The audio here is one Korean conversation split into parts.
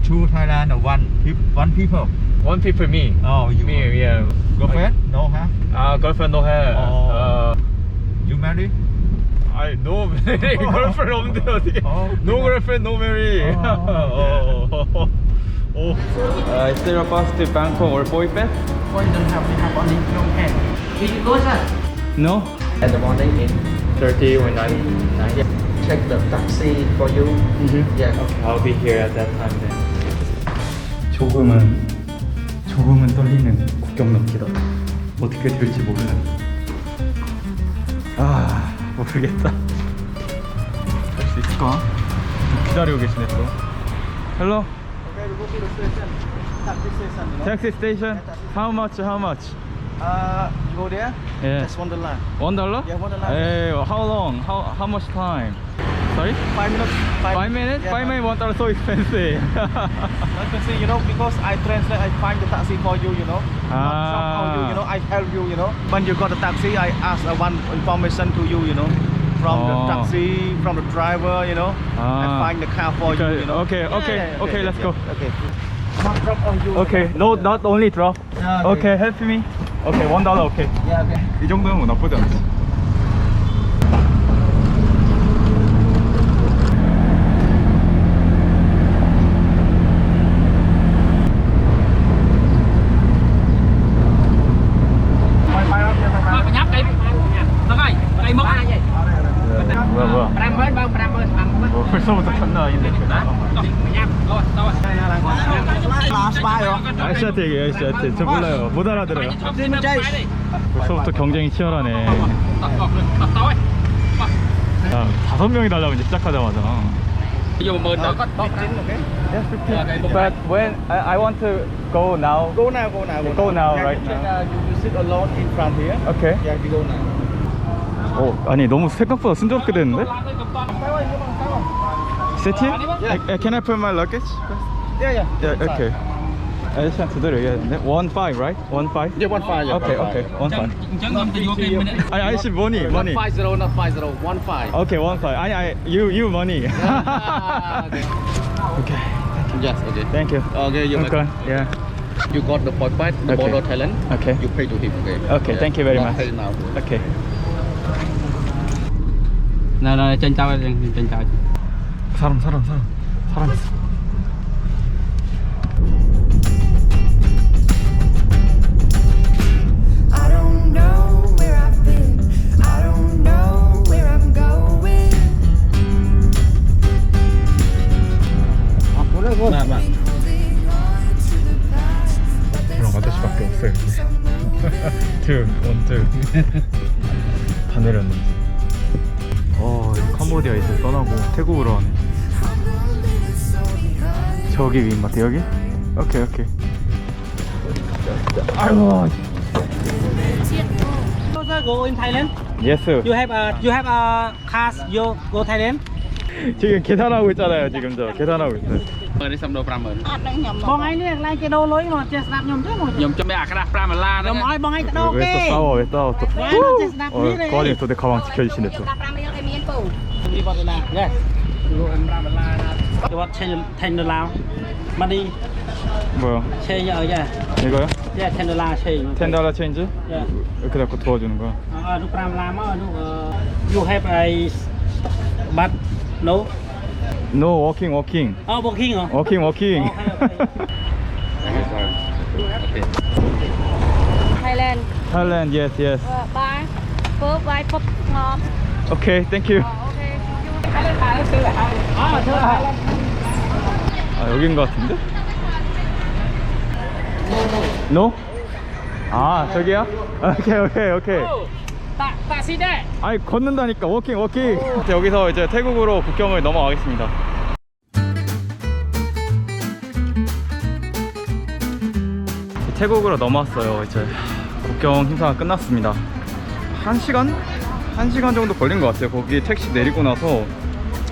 to Thailand or one peop- one people? One people me. Oh, you Me, yeah. girlfriend? No, huh? Uh, girlfriend no have. Oh. Uh, You married? I no girlfriend 없는데 어떻게? 어, no 그냥- girlfriend, no marry. 어, oh. oh. Uh, is there a bus to Bangkok or Poi Phet? Or you don't have, we have only Phnom Penh. Will you go, sir? No. At the morning in 30 or 90. 90. check the taxi for you. Mm-hmm. Yeah. Okay, I'll be here at that time then. 조금은 조금은 떨리는 국경 넘기다. 어떻게 될지 모르는. 아 모르겠다. 할 수 있을까? 기다리고 계시네 또. Know. Taxi station. How much? How much? Uh, you go there. Yeah. That's one dollar. One dollar? Yeah, one dollar. Hey, how long? How how much time? Sorry? Five minutes. Five minutes? Yeah, Five minutes. One dollar so expensive. Not can see, you know, because I translate, I find the taxi for you, you know. Not drop on you, you know. I help you, you know. When you got the taxi, I ask uh, one information to you, you know. From Oh. the taxi, from the driver, you know. Ah. I find the car for Okay, you, you know. okay, okay, okay, let's go. Okay. Not drop on you. Okay, no, not only drop. Yeah, Okay, help me. Okay, one dollar. Okay. Yeah, okay. 이 정도면 뭐 나쁘지 않지. 벌써부터 장난 아닌데. 아저씨한테 얘기해, 아저씨한테. 저 몰라요. 못 알아들어요. 벌써부터 경쟁이 치열하네. 자, 다섯 명이 달라고 이제 시작하자마자. You mượn được Yes, 15. But when I, I want to go now. Go now, go now. Go now, right now. You, you sit alone in front here. Okay. Yeah, you go now. 어, 아니 너무 생각보다 순조롭게 됐는데? Sit here? Yeah. Uh, uh, can I put my luggage? Yeah, yeah. Yeah, okay. I just have to do it. Yeah. One five, right? One five. Yeah, one five. Yeah, okay, one okay. One five. I I should money, money. Five zero, not five zero. One five. Okay, one five. I I you you money. yeah, okay. Yes. Okay. Thank you. Okay. You're Okay. Yeah. You got the point five, the okay. border talent. Okay. You pay to him. Okay. Okay. Yeah. Thank you very not much. Pay now. Okay. No, no. trên tao, trên tao. 사람 사람 사람 사람 있어. I don't know where I've been. I don't know where I'm going. Holding on to the past, but there's 그럼 아저씨밖에 없어요. one, two. 다 내렸네. 어, 이제 캄보디아 이제 떠나고 태국으로 하네. 저기 윈마트 여기? 오케이 오케이. 아이고. go in Thailand 예스. you have a you have a cars you go Thailand 지금 계산하고 있잖아요. 지금 저 계산하고 있어요. នេះសំដៅ50000 បងឯងនេះកន្លែងគេដូរលុយមកចេះស្ដាប់ខ្ញុំទេមក ខ្ញុំចាំអាក្រាស់5ដុល្លារ ខ្ញុំឲ្យបងឯងទៅដូរ 왜 គេ 또 싸워? 왜 싸워 또? 왜 또 스냅 어, 이래? 거리 도대 가방 지켜주시네 또. ពីបាត់ដុល្លារ Yes 5ដុល្លារ ទៅបាត់ឆេញ10ដុល្លារមកនេះ 뭐야? ឆេញឲ្យយ៉ា 이거요? យ៉ា10ដុល្លារឆេញ 10 달러 체인지? យ៉ា 이렇게 자꾸 도와주는 거야. អឺនោះ5ដុល្លារមកនោះអឺ you have a but no No 워킹 워킹. អូ booking ហ៎ 워킹 워킹. Thailand Thailand yes yes. បាយធ្វើបាយពុកងំ Okay thank you. 아 여긴 것 같은데? No? 아 저기야? 오케이 오케이 오케이 다시대 아니 걷는다니까 워킹 워킹 여기서 이제 태국으로 국경을 넘어가겠습니다 태국으로 넘어왔어요 이제 국경 행사가 끝났습니다 1시간? 1시간 정도 걸린 것 같아요 거기 택시 내리고 나서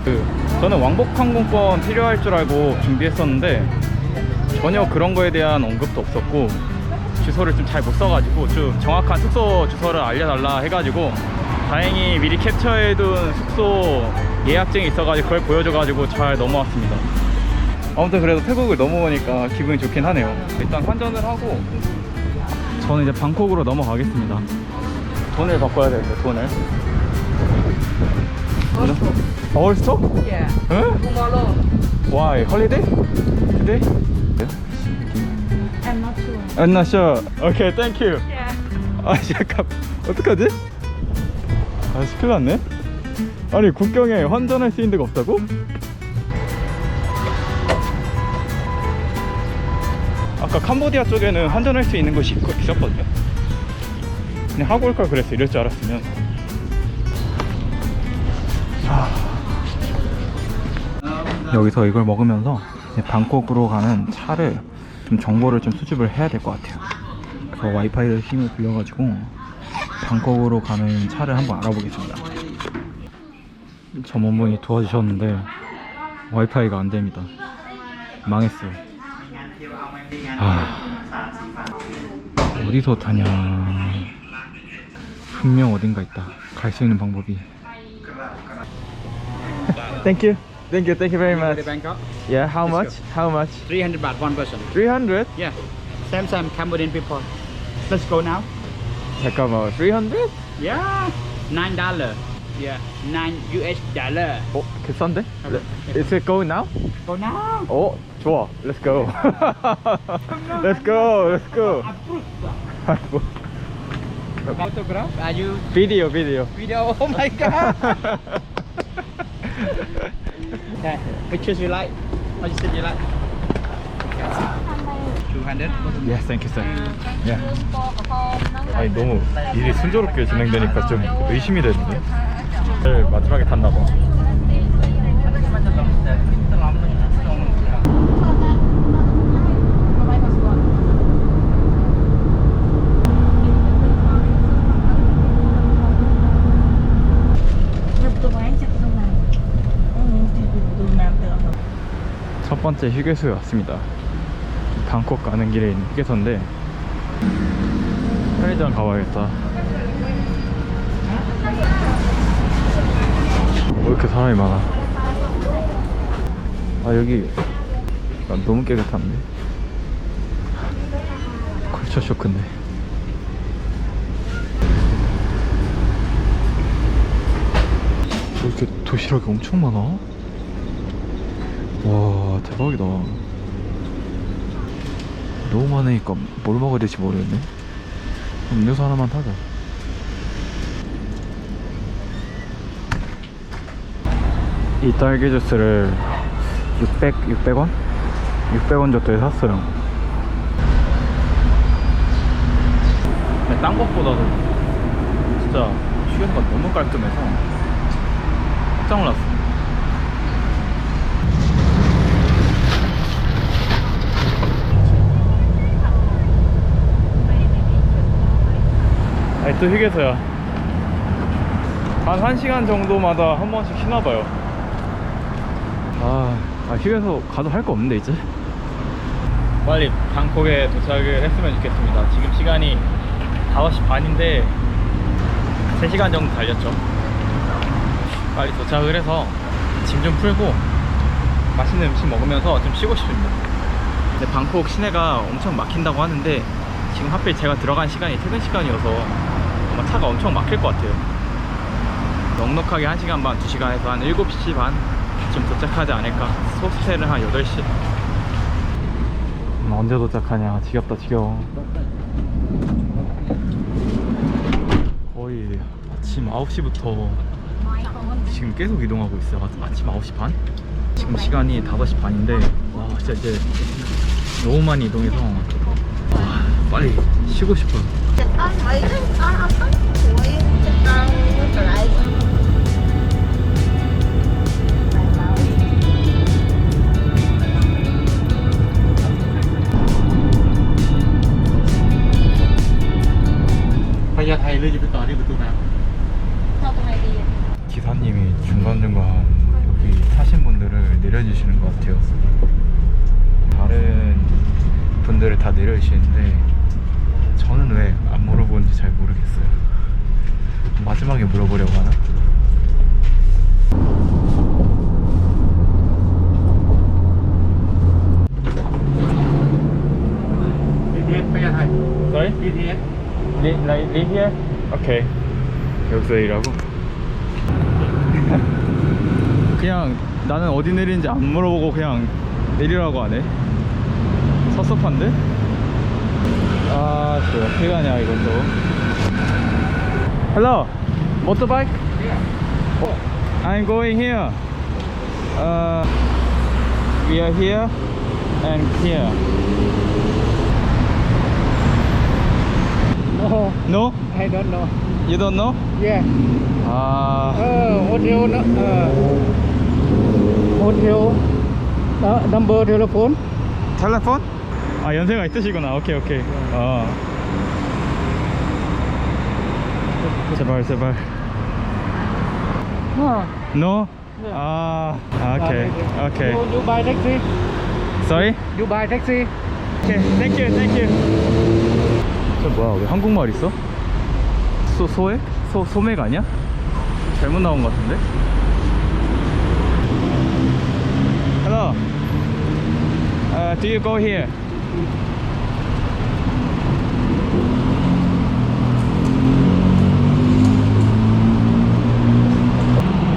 그 저는 왕복 항공권 필요할 줄 알고 준비했었는데 전혀 그런 거에 대한 언급도 없었고 주소를 좀 잘 못 써가지고 좀 정확한 숙소 주소를 알려달라 해가지고 다행히 미리 캡처해둔 숙소 예약증이 있어가지고 그걸 보여줘가지고 잘 넘어왔습니다. 아무튼 그래도 태국을 넘어오니까 기분이 좋긴 하네요. 일단 환전을 하고 저는 이제 방콕으로 넘어가겠습니다. 돈을 바꿔야 되는데 돈을. 얼스토? Yeah. 응? Tomorrow. Why? Holiday? Today? I'm not sure. I'm not sure. Okay, thank you. Yeah. 아 잠깐 어떡하지? 아 큰일 났네 아니 국경에 환전할 수 있는 데가 없다고? 아까 캄보디아 쪽에는 환전할 수 있는 곳이 있- 있었거든요 그냥 하고 올 걸 그랬어 이럴 줄 알았으면 여기서 이걸 먹으면서 방콕으로 가는 차를 좀 정보를 좀 수집을 해야 될 것 같아요 그래서 와이파이를 힘을 빌려가지고 방콕으로 가는 차를 한번 알아보겠습니다. 점원분이 도와주셨는데 와이파이가 안 됩니다. 망했어요. 아 어디서 타냐? 분명 어딘가 있다. 갈 수 있는 방법이. Thank you. Thank you. Thank you very much. Bangkok. Yeah. How much? How much? 300 baht one person. 300? Yeah. Same same Cambodian people. Let's go now. 잠깐만. 300? Yeah. Nine dollar. Yeah. Nine US dollar. 어, 괜찮은데? Is it going now? Go now. 어, 좋아. Let's go. Let's go. Let's go. 아이고. Photograph? Are you 비디오, 비디오. video? Oh my god. okay. Pictures you like? How you said you like? 200. Yes, thank you, sir. Yeah. 아니 너무 일이 순조롭게 진행되니까 좀 의심이 되는데. 네, 마지막에 탔나 봐. 번째 휴게소에 왔습니다. 방콕 가는 길에 있는 휴게소인데 편의점 가봐야겠다. 왜 이렇게 사람이 많아? 아 여기 난 너무 깨끗한데. 컬처 쇼크인데. 왜 이렇게 도시락이 엄청 많아? 와 대박이다. 너무 많으니까 뭘 먹어야 될지 모르겠네. 음료수 하나만 타자. 이 딸기 주스를 600, 600원? 600원 정도에 샀어요. 딴 것보다도 진짜 휴게소가 너무 깔끔해서 깜짝 놀랐어. 아니 또 휴게소야. 한 1시간 정도마다 한 번씩 쉬나봐요. 아, 아 휴게소 가도 할 거 없는데 이제? 빨리 방콕에 도착을 했으면 좋겠습니다. 지금 시간이 5시 반인데 3시간 정도 달렸죠. 빨리 도착을 해서 짐 좀 풀고 맛있는 음식 먹으면서 좀 쉬고 싶습니다. 근데 방콕 시내가 엄청 막힌다고 하는데 지금 하필 제가 들어간 시간이 퇴근 시간이어서 아마 차가 엄청 막힐 것 같아요. 넉넉하게 1시간 반, 2시간 에서 한 7시 반쯤 도착하지 않을까. 호스텔은 한 8시. 음, 언제 도착하냐. 지겹다 지겨워. 거의 아침 9시부터 지금 계속 이동하고 있어요. 아- 아침 9시 반? 지금 시간이 5시 반인데 와 진짜 이제 너무 많이 이동해서 와 빨리 쉬고 싶어요 기사님이 중간중간 여기 타신 분들을 내려주시는 것 같아요. 다른 분들을 다 내려주시는데 저는 왜안 물어보는지 잘 모르겠어요 마지막에 물어보려고 하나? Sorry? Okay. 여기서 일하고? 그냥 나는 어디 내리는지 안 물어보고 그냥 내리라고 하네. 섭섭한데? 아, 또 어떻게 가냐, 이것도. Hello, motorbike? Oh, I'm going here. Uh, we are here and here. No, No? I don't know. You don't know? Yeah. 아, Uh, hotel, no- uh, hotel, uh, number telephone. 텔레폰? 아 연세가 있으시구나. 오케이 오케이. 어. 제발 제발. No. No? 아, 아, 오케이 오케이. You, you buy taxi. Sorry? You buy taxi. 오케이. Thank you, thank you. 저 뭐야? 왜 한국말 있어? 소 소액? 소 소맥 아니야? 잘못 나온 것 같은데? Hello. Uh, do you go here?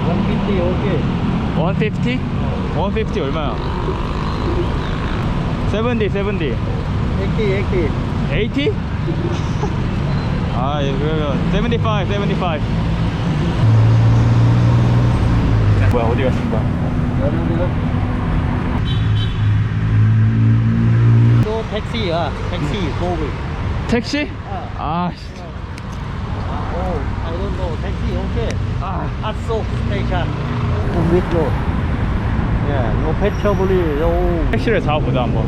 One fifty, okay. 150? 150 얼마야? 70, 70. Eighty, eighty. 80? 아, 예, 그러면 75, 75. 뭐야, 어디 가신 거야? Ah, taxi, go with. 택시? 아, 씨. Oh, I don't know. Taxi, okay. 아, Yeah, no petrol, no. 택시를 잡아보자, 한번.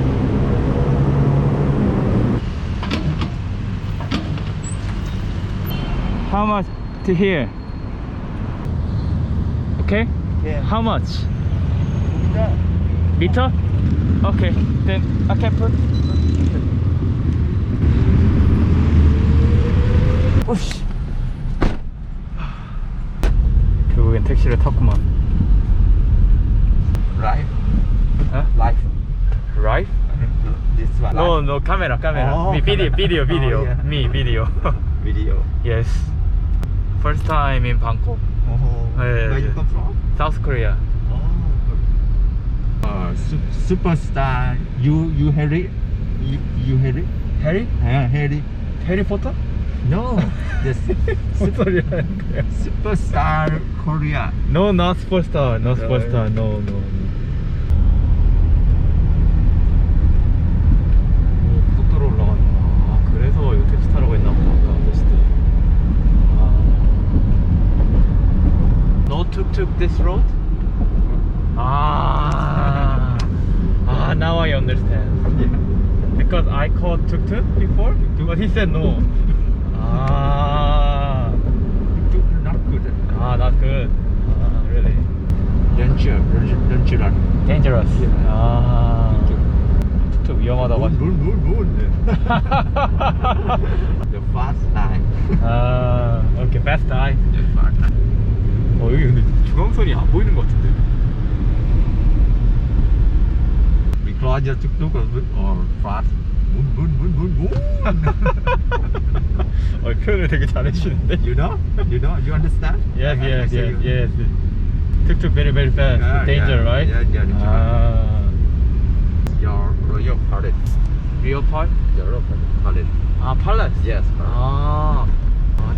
How much to here? Okay? Yeah. How much? Meter? Okay, then I can put. 오씨. 결국엔 택시를 탔구만. Life? Huh? Life? Life? Mm-hmm. This one. No, no, camera, camera. Oh, me camera. video, video, oh, video. Oh, yeah. Me video. video. Yes. First time in Bangkok. Oh. Yeah, Where you come from? South Korea. Oh. Uh, su superstar. You you Harry. You, you Harry. Harry? Yeah, Harry. Harry Potter? No, this superstar Korea. No, not superstar, not superstar. No, no. no. No tuk-tuk this road? 아. 아, now I understand. Yeah. Because I called tuk-tuk before, but he said no. 아. Not good. Ah, not good. Ah, really? Danger. Dangerous. Dangerous. 아. 툭툭 위험하다고 하시. Moon, moon, moon, moon. the fast line. 아, 오케이, fast eye. The fast line. 어, 여기 근데 중앙선이 안 보이는 것 같은데. We cross your tuk-tuk or, fast. Moon. 어, 표현을 되게 잘해주시는데. you know? You know? You understand? Yes, yes, yes, you- yes. 툭툭 very, very fast. Yeah, Danger, yeah, right? yeah, yeah, danger. 아, Your royal palace. real part? Your royal palace. 아, palace. Yes. 아, 아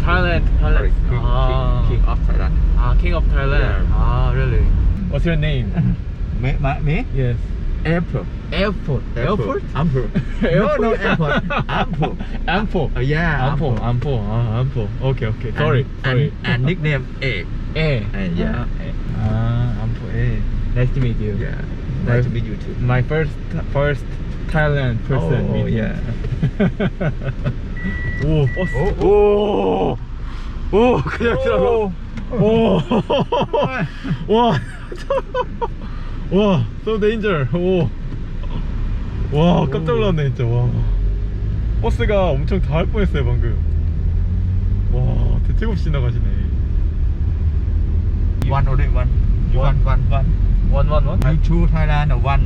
Thailand, Thailand. Sorry, king, ah. king, king of Thailand. Ah, king of Thailand. Yeah. Ah, really. What's your name? me, my, me? Yes. Airport. Airport. Airport. Airport. no, no airport. Ampo. Ampo. Uh, yeah. Ampo. Ampo. Ah, Ampo. Okay, okay. Sorry. And, sorry. And, and nickname A. A. Uh, yeah. Ah, ah Ampo A. Nice to meet you. Yeah. Nice to meet you too. My first, first Thailand person. Oh, oh meeting. yeah. 오, 버스. 오. 오, 그냥 지나가. 오. 와. 와, so danger. 오. 와, 깜짝 놀랐네, 진짜. 와. 버스가 엄청 닿을 뻔했어요, 방금. 와, 대책 없이 지나가시네. One only one. You One. one, one. One, one, one. You two Thailand one,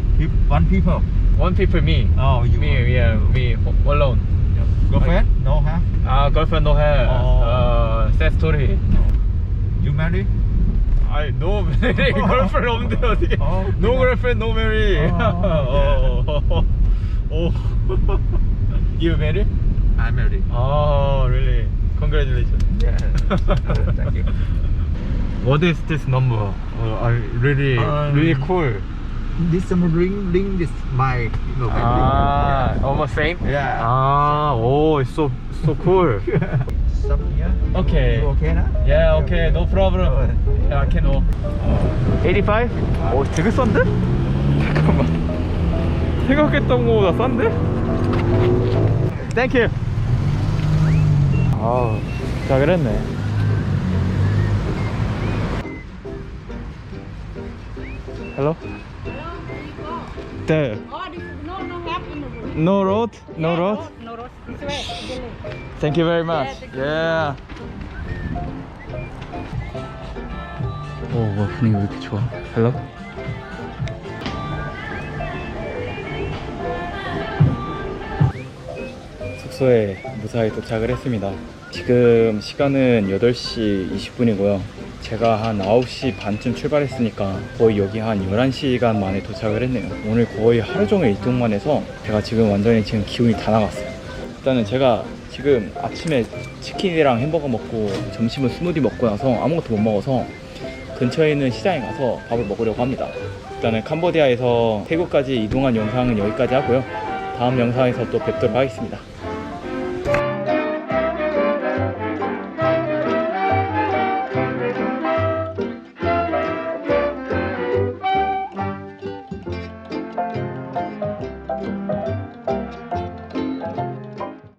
one people. One people, me. Oh, you me, yeah, me alone. Girlfriend no have 아 girlfriend no have. 어. 어, sad story. you marry 아이 no marry girlfriend 없는데 어떻게? 어, no girlfriend no marry. 어, 어. 오. you marry? I marry Oh really? Congratulations. yeah thank you What is this number? Uh, I really Um, really cool. This summer ring ring this my you know, my 아, almost same. ring. yeah 아, 오, it's so so cool. some here Okay. you okay now Yeah, okay, no problem. Yeah, I can go. 85? 오, 되게 싼데? 잠깐만. 생각했던 거보다 싼데? 땡큐. 아우, 자 그랬네. Hello? There. Oh, this no no have in the room. No road? No Yeah, road? No road. This way. Thank you very much. Yeah. 오, 뭐 분위기 왜 이렇게 좋아? Hello? 숙소에 무사히 도착을 했습니다. 지금 시간은 8시 20분이고요. 제가 한 9시 반쯤 출발했으니까 거의 여기 한 11시간 만에 도착을 했네요. 오늘 거의 하루 종일 이동만 해서 제가 지금 완전히 지금 기운이 다 나갔어요. 일단은 제가 지금 아침에 치킨이랑 햄버거 먹고 점심은 스무디 먹고 나서 아무것도 못 먹어서 근처에 있는 시장에 가서 밥을 먹으려고 합니다. 일단은 캄보디아에서 태국까지 이동한 영상은 여기까지 하고요. 다음 영상에서 또 뵙도록 하겠습니다.